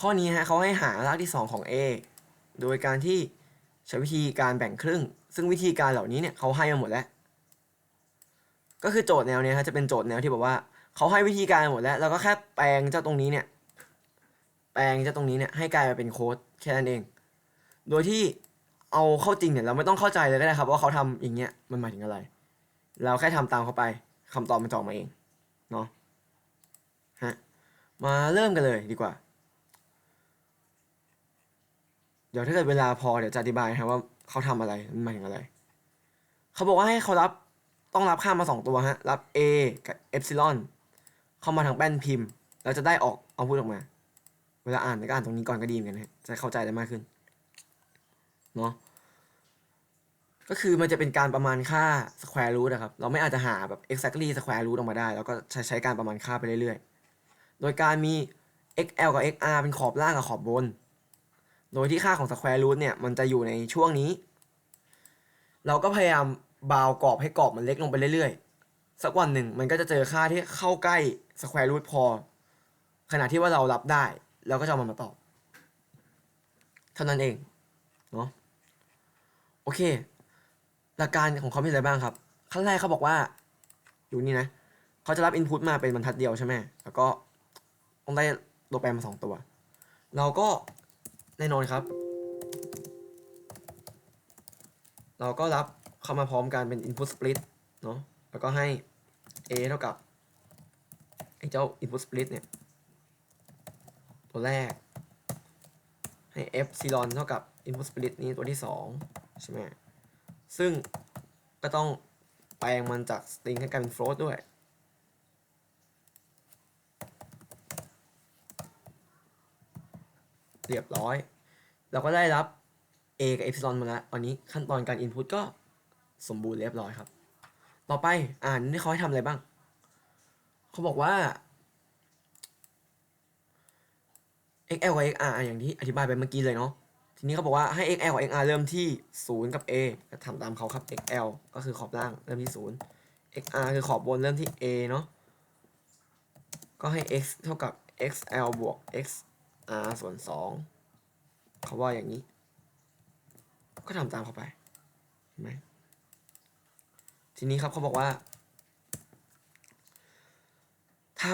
ข้อนี้ฮะเขาให้หารากที่ 2 ของ a โดยการที่ใช้วิธีการแบ่งครึ่ง ซึ่งวิธีการเหล่านี้เนี่ยเขาให้มาหมดแล้ว ก็คือโจทย์แนวเนี้ยฮะจะเป็นโจทย์แนวที่บอกว่าเขาให้วิธีการมาหมดแล้วเราก็แค่แปลงเจ้าตรงนี้เนี่ย แปลงเจ้าตรงนี้เนี่ยให้กลายมาเป็นโค้ดแค่นั้นเอง โดยที่เอาเข้าจริงเนี่ยเราไม่ต้องเข้าใจเลยก็ได้ครับว่าเขาทำอย่างเงี้ยมันหมายถึงอะไร เราแค่ทำตามเขาไปคำตอบมันจะออกมาเองเนาะฮะมาเริ่มกันเลยดีกว่า เดี๋ยวถ้าเกิดเวลาพอเดี๋ยวจะอธิบายครับว่าเขาทำอะไรมันหมายถึงอะไร เขาบอกว่าให้เขารับต้องรับค่ามาสองตัวฮะ รับ a กับ epsilon เข้ามาทางแป้นพิมพ์ แล้วจะได้ออกเอาพูดออกมา เวลาอ่านก็อ่านตรงนี้ก่อนก็ดีเหมือนกันฮะจะเข้าใจได้มากขึ้นเนาะก็คือมันจะเป็นการประมาณค่า square root นะครับ เราไม่อาจจะหาแบบ exactly square root ออกมาได้ แล้วก็ใช้ใช้การประมาณค่าไปเรื่อยๆ โดยการมี xl กับ xr เป็นขอบล่างกับขอบบน โดยที่ค่าของ square root เนี่ยมันจะอยู่ในช่วงนี้ เราก็พยายามบาวกรอบให้กรอบมันเล็กลงไปเรื่อยๆ สักวันหนึ่งมันก็จะเจอค่าที่เข้าใกล้ square root พอ ขณะที่ว่าเรารับได้เราก็จะเอามันมาตอบ เท่านั้นเอง เนาะโอเค หลักการของเขามีอะไรบ้างครับ ขั้นแรกเขาบอกว่า อยู่นี่นะ เขาจะรับ input มาเป็นบรรทัดเดียวใช่ไหมแล้วก็ต้องได้ตัวแปรมาสองตัว เราก็ แน่นอนครับ เราก็รับเข้ามาพร้อมกันเป็น input split เนาะแล้วก็ให้ a เท่ากับไอ้เจ้า input split เนี่ย ตัวแรก ให้ epsilon เท่ากับ input split นี้ตัวที่2ใช่ไหมซึ่งก็ต้องแปลงมันจาก string ให้กลายเป็น float ด้วย เรียบร้อย เราก็ได้รับ a กับ epsilon มาแล้วตอนนี้ขั้นตอนการ input ก็สมบูรณ์เรียบร้อยครับ ต่อไปอ่านนี่เขาให้ทำอะไรบ้าง เขาบอกว่า xl กับ xr อย่างที่อธิบายไปเมื่อกี้เลยเนาะทีนี้เขาบอกว่าให้ xl กับ xr เริ่มที่ 0 กับ a ก็ทำตามเขาครับ xl ก็คือขอบล่างเริ่มที่ 0 xr คือขอบบนเริ่มที่ a เนาะก็ให้ x เท่ากับ xl บวก x r ส่วน2เขาว่าอย่างนี้ ก็ทำตามเขาไปเห็นไหมทีนี้ครับเขาบอกว่าท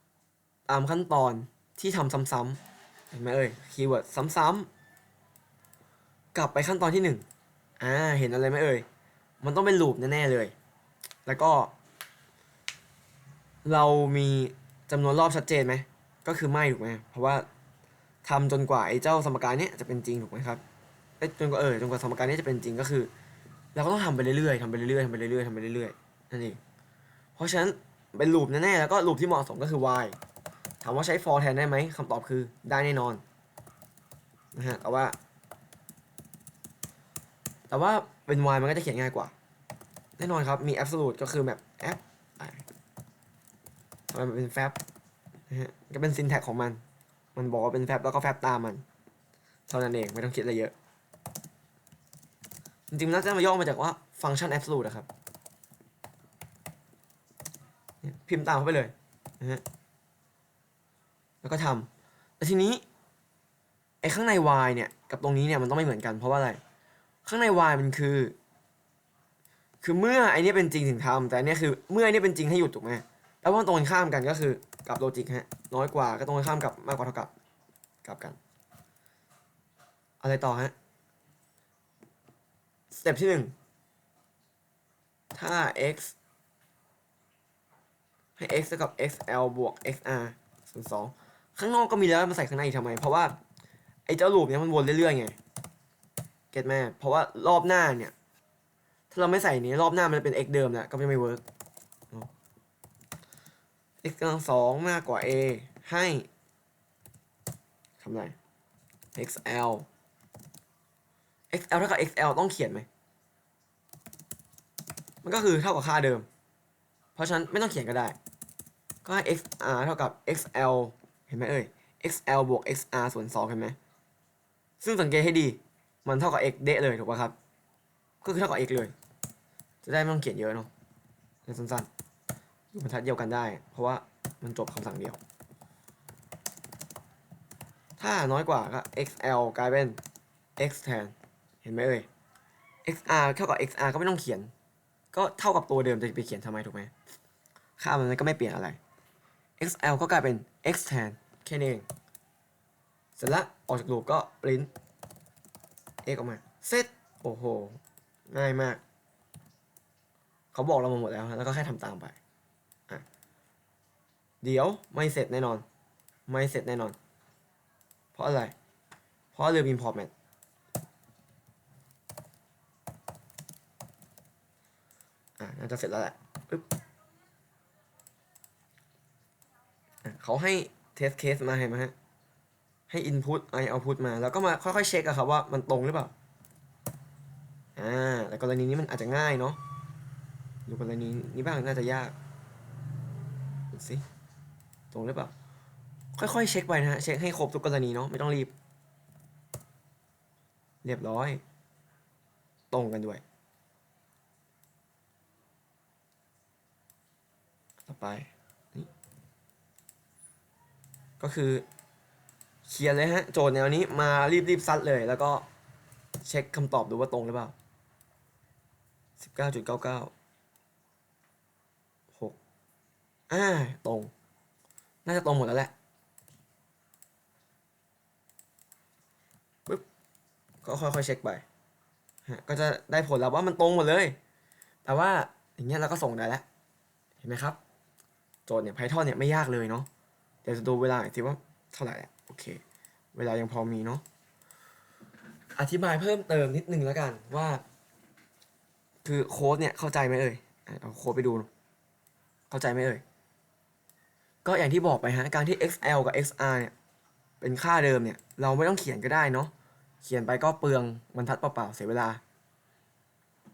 ำตามขั้นตอนที่ทำซ้ำๆเห็นไหมเอ่ยคีย์เวิร์ดซ้ำๆกลับไปขั้นตอนที่หนึ่งอ่าเห็นอะไรไหมเอ่ยมันต้องเป็นลูปแน่ๆเลย แล้วก็ เรามีจำนวนรอบชัดเจนไหมก็คือไม่ถูกไหมเพราะว่า ทำจนกว่าไอ้เจ้าสมการนี้จะเป็นจริงถูกไหมครับเอ้จนกว่าเออจนกว่าสมการนี้จะเป็นจริงก็คือเราก็ต้องทำไปเรื่อยๆทำไปเรื่อยๆทำไปเรื่อยๆทำไปเรื่อยๆนั่นเองเพราะฉะนั้นเป็นลูปแน่ๆแล้วก็ลูปที่เหมาะสมก็คือ y ถามว่าใช้ for แทนได้ไหมคำตอบคือได้แน่นอนนะฮะแต่ว่า แต่ว่าเป็น y มันก็จะเขียนง่ายกว่า แน่นอนครับ มี absolute ก็คือแบบ f ทำไมมันเป็น fab นะฮะก็เป็น syntax ของมัน มันบอกว่าเป็น fab แล้วก็ fab ตามมันเท่านั้นเองไม่ต้องคิดอะไรเยอะ จริงๆน่าจะมาย่อมาจากว่าฟังก์ชัน absolute นะครับ พิมพ์ตามเข้าไปเลยนะฮะแล้วก็ทำแต่ทีนี้ไอ้ข้างใน y เนี่ยกับตรงนี้เนี่ยมันต้องไม่เหมือนกันเพราะว่าอะไร ข้างใน y มันคือ คือเมื่อไอ้นี่เป็นจริงถึงทำแต่อันเนี้ยคือเมื่อไอ้นี่เป็นจริงให้หยุดถูกไหม แปลว่าตรงข้ามกันก็คือกับโลจิกฮะน้อยกว่าก็ตรงข้ามกับมากกว่าเท่ากับกลับกัน อะไรต่อฮะสเต็ปที่หนึ่งถ้า x ให้ x เท่ากับ xl บวก xr ส่วนสองข้างนอกก็มีแล้วมาใส่ข้างในอีกทำไม เพราะว่า ไอ้เจ้าลูปเนี้ยมันวนเรื่อยๆไง เก็ตไหมเพราะว่ารอบหน้าเนี่ย ถ้าเราไม่ใส่นี้รอบหน้ามันจะเป็น x เดิมแหละก็จะไม่เวิร์ก x กำลังสองมากกว่า a ให้ทำไร xl xl เท่ากับ xl ต้องเขียนไหม มันก็คือเท่ากับค่าเดิม เพราะฉะนั้นไม่ต้องเขียนก็ได้ ก็ให้ xr เท่ากับ xl เห็นไหมเอ่ย xl บวก xr ส่วน2เห็นไหม ซึ่งสังเกตให้ดี มันเท่ากับ x เดะเลยถูกป่ะครับ ก็คือเท่ากับ x เลย จะได้ไม่ต้องเขียนเยอะเนาะสั้นๆ บรรทัดเดียวกันได้ เพราะว่ามันจบคำสั่งเดียว ถ้าน้อยกว่าก็ xl กลายเป็น x แทน เห็นไหมเอ่ย xr เท่ากับ xr ก็ไม่ต้องเขียน ก็เท่ากับตัวเดิมจะไปเขียนทำไมถูกไหมค่ามันก็ไม่เปลี่ยนอะไร xl ก็กลายเป็น x แทนแค่นี้เอง เสร็จแล้วออกจากรูปก็ปริ้น x ออกมา เสร็จ โอ้โห ง่ายมาก เขาบอกเรามาหมดแล้ว แล้วก็แค่ทำตามไป เดี๋ยวไม่เสร็จแน่นอน ไม่เสร็จแน่นอน เพราะอะไร เพราะลืม import mat อะน่าจะเสร็จแล้วแหละปึ๊บเขาให้ test case มาเห็นไหมฮะ ให้ input ไอ output มา แล้วก็มาค่อยๆเช็คอะครับว่ามันตรงหรือเปล่า อ่า แต่กรณีนี้มันอาจจะง่ายเนาะดูกรณีนี้บ้างน่าจะยาก สิตรงหรือเปล่า ค่อยๆ เช็คไปนะฮะ เช็คให้ครบทุกกรณีเนาะไม่ต้องรีบ เรียบร้อย ตรงกันด้วย ต่อไปนี่ก็คือเขียนเลยฮะ โจทย์แนวนี้มารีบๆซัดเลย แล้วก็เช็คคำตอบดูว่าตรงหรือเปล่า 19.99 อ่าตรง น่าจะตรงหมดแล้วแหละปึ๊บก็ค่อยๆเช็คไปฮะก็จะได้ผลแล้วว่ามันตรงหมดเลย แต่ว่าอย่างเงี้ยเราก็ส่งได้แล้ว เห็นไหมครับ โจทย์เนี่ย Python เนี่ยไม่ยากเลยเนาะเดี๋ยวจะดูเวลาอีกทีว่าเท่าไหร่โอเค เวลายังพอมีเนาะอธิบายเพิ่มเติมนิดนึงแล้วกันว่า คือโค้ดเนี่ยเข้าใจไหมเอ่ยเอาโค้ดไปดู เข้าใจไหมเอ่ย ก็อย่างที่บอกไปฮะการที่ xl กับ xr เนี่ยเป็นค่าเดิมเนี่ยเราไม่ต้องเขียนก็ได้เนาะเขียนไปก็เปลืองบรรทัดเปล่าๆเสียเวลา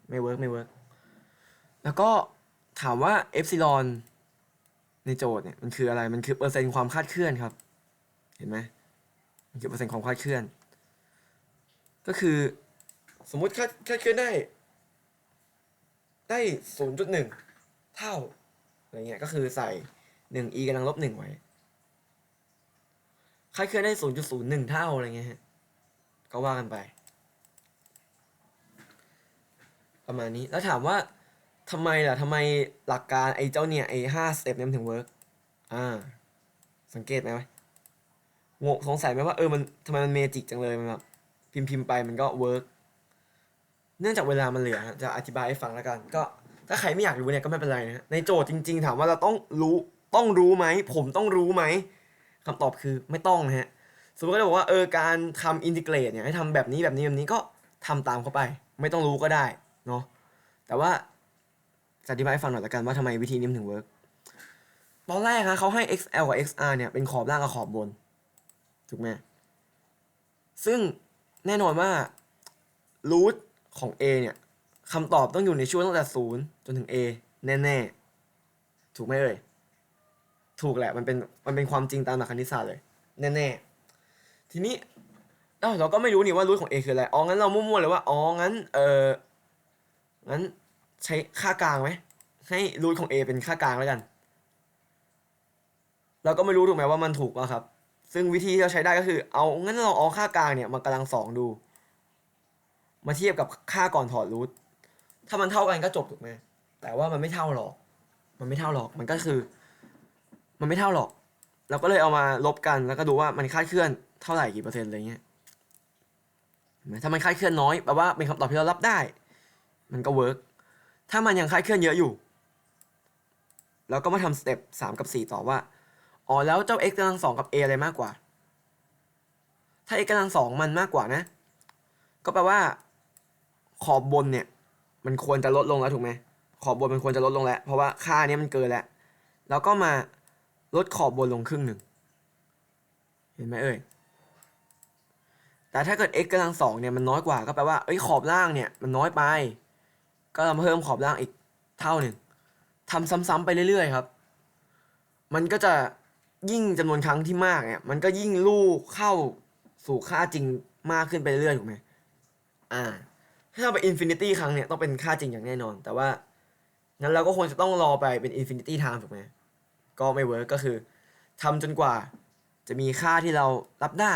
ไม่เวิร์กไม่เวิร์กแล้วก็ถามว่า epsilon ในโจทย์เนี่ยมันคืออะไรมันคือเปอร์เซ็นต์ความคลาดเคลื่อนครับ เห็นไหมมันคือเปอร์เซ็นต์ความคลาดเคลื่อน ก็คือสมมติคลาดคาดเคลื่อนได้ ได้ศูนย์จุดหนึ่งเท่าอะไรเงี้ยก็คือใส่ หนึ่ง e กำลังลบหนึ่งไว้คลาเคลื่อนได้ศูนย์จุดศูนย์หนึ่งเท่าอะไรเงี้ยฮะก็ว่ากันไป ประมาณนี้แล้วถามว่าทำไมล่ะทำไมหลักการไอ้เจ้าเนี่ยไอ้ห้าสเต็ปเนี่ยมันถึงเวิร์กอ่า สังเกตไหมวะงงสงสัยไหมว่าเออมันทำไมมันเมจิกจังเลยมันแบบพิมพ์พิมพ์ไปมันก็เวิร์กเนื่องจากเวลามันเหลือจะอธิบายให้ฟังแล้วกัน ก็ถ้าใครไม่อยากรู้เนี่ยก็ไม่เป็นไรนะในโจทย์จริง ๆ ถามว่าเราต้องรู้ ต้องรู้ไหม ผมต้องรู้ไหมคำตอบคือไม่ต้องนะฮะสมมติก็จะบอกว่าเออการทำอินทิเกรตเนี่ยให้ทำแบบนี้แบบนี้แบบนี้ก็ทำตามเข้าไป ไม่ต้องรู้ก็ได้เนาะแต่ว่าจะอธิบายให้ฟังหน่อยละกันว่าทำไมวิธีนี้มันถึงเวิร์กตอนแรกฮะเขาให้ XL กับ XR เนี่ยเป็นขอบล่างกับขอบบนถูกไหมซึ่งแน่นอนว่ารูทของ A เนี่ยคำตอบต้องอยู่ในช่วงตั้งแต่ศูนย์จนถึง A แน่ ๆ ถูกไหมเอ่ย ถูกแหละมันเป็นมันเป็นความจริงตามหลักคณิตศาสตร์เลยแน่ๆทีนี้เอ้าเราก็ไม่รู้นี่ว่ารูทของ A คืออะไรอ๋องั้นเรามั่วๆเลยว่าอ๋องั้นเอองั้นใช้ค่ากลางไหมให้รูทของ A เป็นค่ากลางแล้วกัน เราก็ไม่รู้ถูกไหมว่ามันถูกป่ะครับ ซึ่งวิธีที่เราใช้ได้ก็คือ เอางั้นเราเอาค่ากลางเนี่ยมากำลังสองดู มาเทียบกับค่าก่อนถอดรูทถ้ามันเท่ากันก็จบถูกไหมแต่ว่ามันไม่เท่าหรอก มันไม่เท่าหรอกมันก็คือ มันไม่เท่าหรอก เราก็เลยเอามาลบกันแล้วก็ดูว่ามันคาดเคลื่อนเท่าไหร่กี่เปอร์เซ็นต์อะไรเงี้ยถ้ามันคาดเคลื่อนน้อยแปลว่าเป็นคำตอบที่เรารับได้ มันก็เวิร์กถ้ามันยังคาดเคลื่อนเยอะอยู่เราก็มาทำสเต็ปสามกับสี่ต่อว่าอ๋อแล้วเจ้า x กำลังสองกับ a อะไรมากกว่า ถ้า x กำลังสองมันมากกว่านะ ก็แปลว่า ขอบบนเนี่ย มันควรจะลดลงแล้วถูกไหมขอบบนมันควรจะลดลงแล้ว เพราะว่าค่าเนี้ยมันเกินแล้ว แล้วก็มา ลดขอบบนลงครึ่งหนึ่ง เห็นไหมเอ่ย แต่ถ้าเกิด x กำลังสองเนี่ยมันน้อยกว่าก็แปลว่าเอ้ยขอบล่างเนี่ยมันน้อยไป ก็เรามาเพิ่มขอบล่างอีกเท่าหนึ่งทำซ้ำๆไปเรื่อย ๆ ครับ มันก็จะยิ่งจำนวนครั้งที่มากเนี่ย มันก็ยิ่งลูกเข้าสู่ค่าจริงมากขึ้นไปเรื่อยถูกไหมอ่า ถ้าเราไปอินฟินิตี้ครั้งเนี่ยต้องเป็นค่าจริงอย่างแน่นอน แต่ว่างั้นเราก็ควรจะต้องรอไปเป็นอินฟินิตี้ไทม์ถูกไหม ก็ไม่เวิร์กก็คือทำจนกว่าจะมีค่าที่เรารับได้